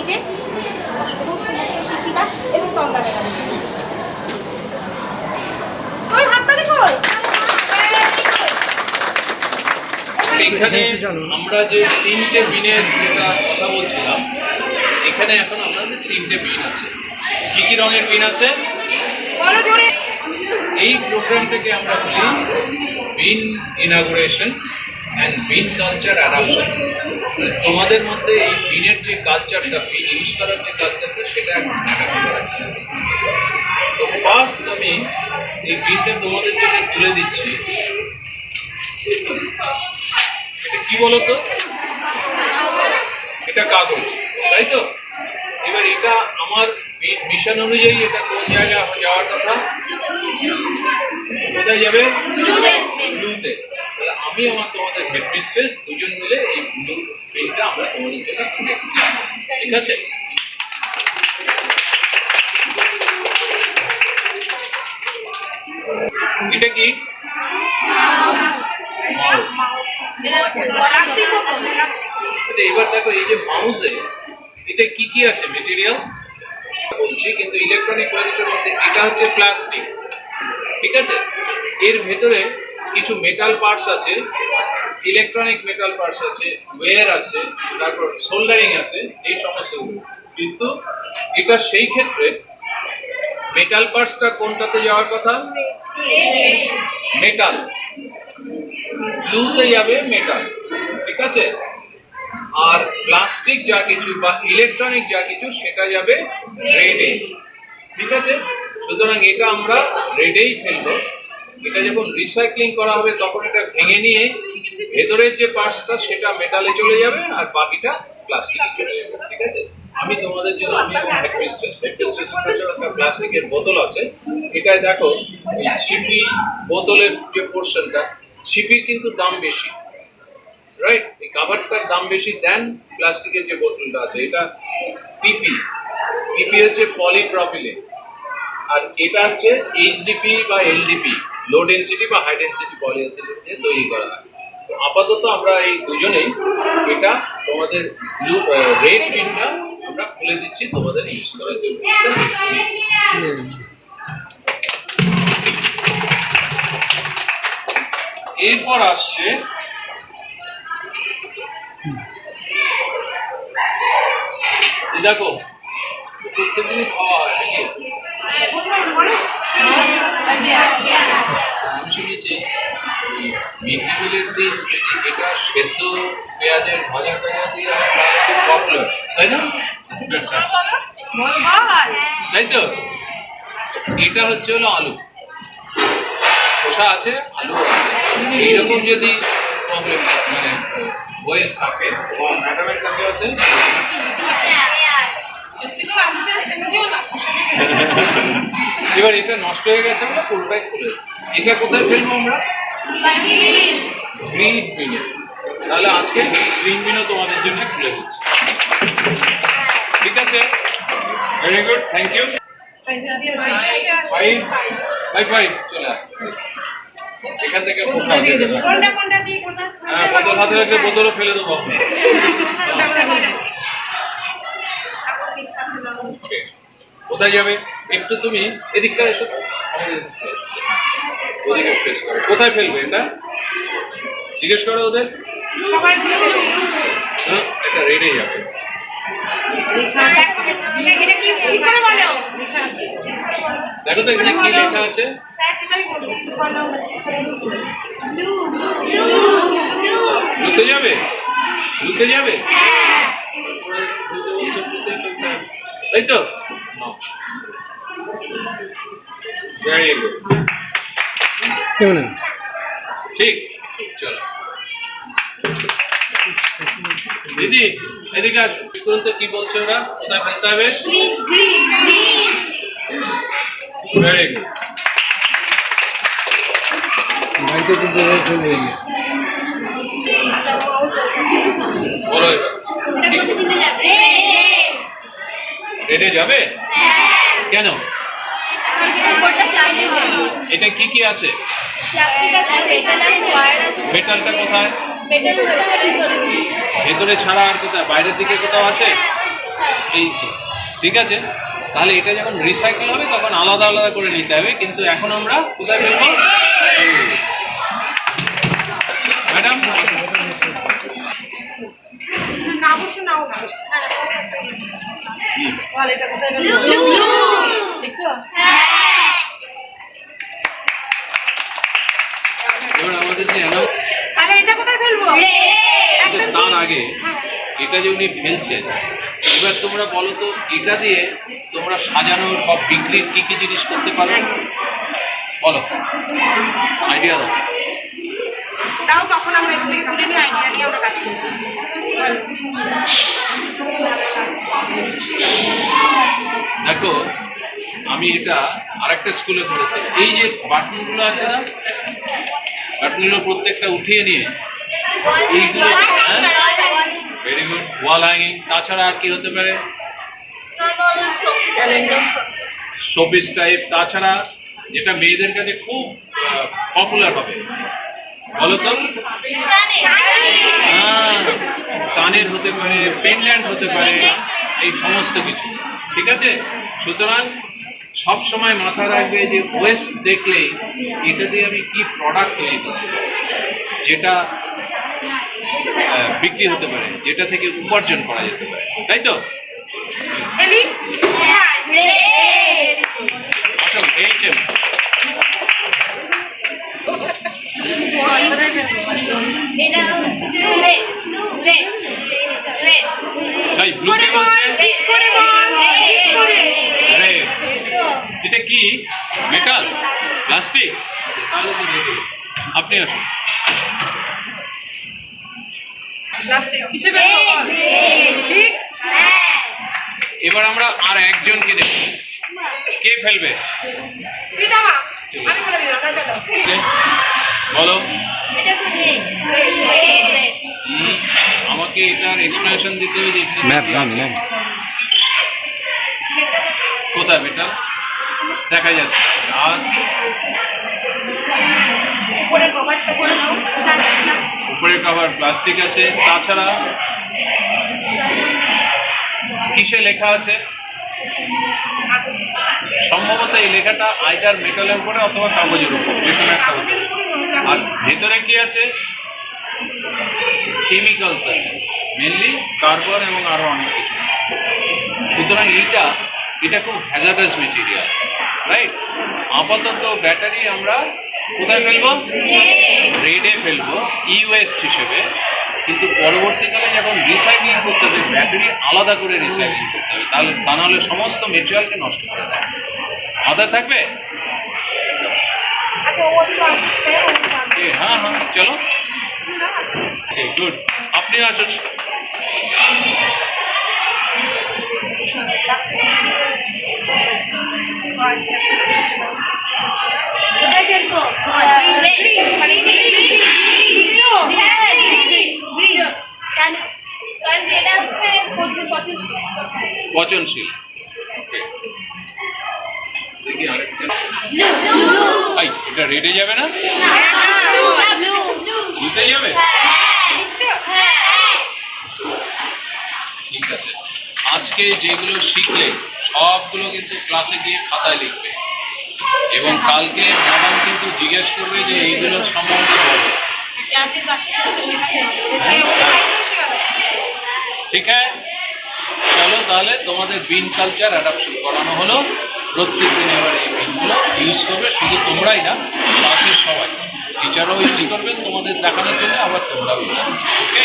দিকে। সমস্ত শিক্ষিকা এবং এখানে আমরা যে তিনটে বিনের যেটা কথা বলছিলাম এখানে এখন আমাদের তিনটে বিন আছে কি কি রঙের বিন আছে? এই প্রোগ্রামটাকে আমরা বলি bin inauguration and bin culture adaption তোমাদের মধ্যে এই বিনের যে কালচারটা বিন ইউজ করার যে কালচারটা সেটা এখন। তো ফার্স্ট আমি এই বিনটা তোমাদের জন্য তুলে দিচ্ছি। এটা কি বলো তো এটা কাগজ তাই তো? এবার এটা আমার মিশন অনুযায়ী এটা কোন জায়গায় আমার যাওয়ার কথা? কোথায় যাবে? ব্লুতে আমি আমার তোমাদের হেড মিস্ট্রেস দুজন মিলে এই ব্লু পেনটা আমরা তোমাদের জন্য ঠিক আছে? এটা কি? আচ্ছা এবার দেখো, এই যে মাউসে এটা কি কি আছে মেটেরিয়াল বলছি, কিন্তু ইলেকট্রনিক ওয়েস্টের মধ্যে এটা হচ্ছে প্লাস্টিক ঠিক আছে? এর ভেতরে কিছু মেটাল পার্টস আছে ইলেকট্রনিক মেটাল পার্টস আছে ওয়্যার আছে, তারপর সোল্ডারিং আছে, এই সমস্যাগুলো কিন্তু এটা সেই ক্ষেত্রে মেটাল পার্টসটা কোনটাতে যাওয়ার কথা? মেটাল ব্লুতে যাবে মেটাল ঠিক আছে? আর প্লাস্টিক যা কিছু বা ইলেকট্রনিক যা কিছু, সেটা যাবে রেডে ঠিক আছে? সুতরাং এটা আমরা রেডেই ফেলব। এটা যখন রিসাইক্লিং করা হবে, তখন এটা ভেঙে নিয়ে ভেতরের যে পার্টসটা সেটা মেটালে চলে যাবে আর বাকিটা প্লাস্টিকে চলে যাবে, ঠিক আছে? আমি তোমাদের জন্য আমি একটা প্লাস্টিকের বোতল আছে। এটায় দেখো ছিপি বোতলের যে পোর্শনটা ছিপির কিন্তু দাম বেশি রাইট এই কাভারটার দাম বেশি দেন প্লাস্টিকের যে বোতলটা আছে। এটা পিপি পিপি হচ্ছে পলিপ্রপিলেন আর এটা হচ্ছে এইচডিপি বা এলডিপি লো ডেন্সিটি বা হাই ডেন্সিটি পলিএথিলিন দিয়ে তৈরি করা হয়। তো আপাতত আমরা এই দুজনেই এটা তোমাদের ব্লু রেড পিনটা আমরা খুলে দিচ্ছি তোমাদের ইউজ করার জন্য। এরপর আসছে দেখো, প্রত্যেকদিনই খাওয়া হয় মিড ডে মিলের দিন এটা সেদ্ধ পেঁয়াজের খুব পপুলার তাই না তাই তো এটা হচ্ছে হলো আলু খোসা আছে আলু এইরকম যদি প্রবলেম মানে বইয়ে থাকে ম্যাডামের কাছে আছে এবার এটা নষ্ট হয়ে গেছে আমরা পুরোটাই খুলে। এটা কোথায় ফেলব আমরা? গ্রিন বিনে তাহলে আজকে গ্রিন বিনও তোমাদের জন্য খুলে দিচ্ছি। ঠিক আছে? ভেরি গুড থ্যাংক ইউ চলে এখান থেকে হ্যাঁ বোতল হাতে রাখলে বোতলও ফেলে দেবো। Okay. কোথায় যাবে? একটু তুমি এদিকটা এসো। ওদিকে ফেস করো। কোথায় ফেলবে এটা? জিজ্ঞেস করো ওদের। হ্যাঁ এটা রেডে যাবে। দেখো তো এখানে কি লেখা আছে। লুতে যাবে? লুতে যাবে। তাই তো ভেরি গুড ঠিক চলো। দিদি এদিকে আসো স্কুল তো কি বলছে ওরা? কোথায় ফেলতে হবে? ভেরি গুড বাড়িতে কিন্তু এভাবে বলো রেডে যাবে? কেন? উপরটা প্লাস্টিক এটা কি কি আছে? প্লাস্টিক আছে মেটাল আছে ওয়্যার আছে। মেটালটা কোথায়? মেটাল ভিতরে। ভেতরে ছাড়া আর কোথায়? বাইরের দিকে কোথাও আছে? এই যে, ঠিক আছে? তাহলে এটা যখন রিসাইকেল হবে তখন আলাদা আলাদা করে নিতে হবে। কিন্তু এখন আমরা কোথায় ফেলব? ম্যাডাম? এবার আমাদের যে তাহলে এটা কোথায় ফেলব? আচ্ছা, তার আগে। এটা যে উনি ফেলছেন এবার তোমরা বলো তো এটা দিয়ে তোমরা সাজানোর বা বিক্রির কি কি জিনিস করতে পারো? বলো। আইডিয়া দাও। তাও তখন আমরা এখান থেকে তুলে নিয়ে আইডিয়া নিয়ে আমরা কাজ করি। দেখো আমি এটা আরেকটা স্কুলে করেছি। এই যে বাটনগুলো আছে না বাটনগুলো প্রত্যেকটা উঠিয়ে নিয়ে এইগুলো ভেরি গুড ওয়াল হ্যাঙ্গিং তাছাড়া আর কি হতে পারে? শোপিস টাইপ তাছাড়া যেটা মেয়েদের কাছে খুব পপুলার হবে। বলো তো? হ্যাঁ, কানের হতে পারে পেন্ডেন্ট হতে পারে এই সমস্ত কিছু। ঠিক আছে? সুতরাং সব সময় মাথা রাখবে যে ওয়েস্ট দেখলে এটা দিয়ে আমি কি প্রোডাক্ট তৈরি করছি যেটা বিক্রি হতে পারে যেটা থেকে উপার্জন করা যেতে পারে। তাই তো? মেটাল প্লাস্টিক তাহলে আপনি আসুন। প্লাস্টিক হিসেবে ঠিক? এবার আমরা আর একজনকে দেব কে ফেলবে? বলে আমাকে এটার এক্সপ্লেনেশন দিতে হবে ম্যাম ম্যাম ম্যাম কোথায় মেটাল দেখা যাচ্ছে। আর উপরে কভার প্লাস্টিক আছে। তাছাড়া কিসে লেখা আছে? সম্ভবত এই লেখাটা আইদার মেটালের উপরে অথবা কাগজের উপর যে কোনো একটা হতে আর ভেতরে কি আছে? কেমিক্যালস আছে। মেনলি কার্বন এবং আরও অনেক কিছু। সুতরাং এইটা এটা খুব হ্যাজার্ডাস মেটেরিয়াল রাইট আপাতত ব্যাটারি আমরা কোথায় ফেলব? রেডে ফেলব ইউএস্ট হিসেবে। কিন্তু পরবর্তীকালে যখন রিসাইক্লিং করতে হবে ব্যাটারি আলাদা করে রিসাইক্লিং করতে হবে তাহলে তা নাহলে সমস্ত মেটেরিয়ালকে নষ্ট করে দেয়। মাথায় থাকবে? আচ্ছা হ্যাঁ হ্যাঁ চলো। গুড আপনি আসুন। পচনশীল। দেখি এটা রেডে যাবে না? দিতে যাবে? ঠিক আছে। আজকে যেগুলো শিখলে সবগুলো কিন্তু ক্লাসে গিয়ে খাতায় লিখবে। এবং কালকে ম্যাডাম কিন্তু জিজ্ঞেস করবে যে এইগুলো সম্বন্ধে? ঠিক আছে? চলো তাহলে তোমাদের বিন কালচার অ্যাডাপশন করানো হলো প্রত্যেক দিন এবার এই বিনগুলো ইউজ করবে, শুধু তোমরাই না ক্লাসের সবাই। টিচারও ইউজ করবেন তোমাদের দেখানোর জন্য, আবার তোমরাও ইউজ ওকে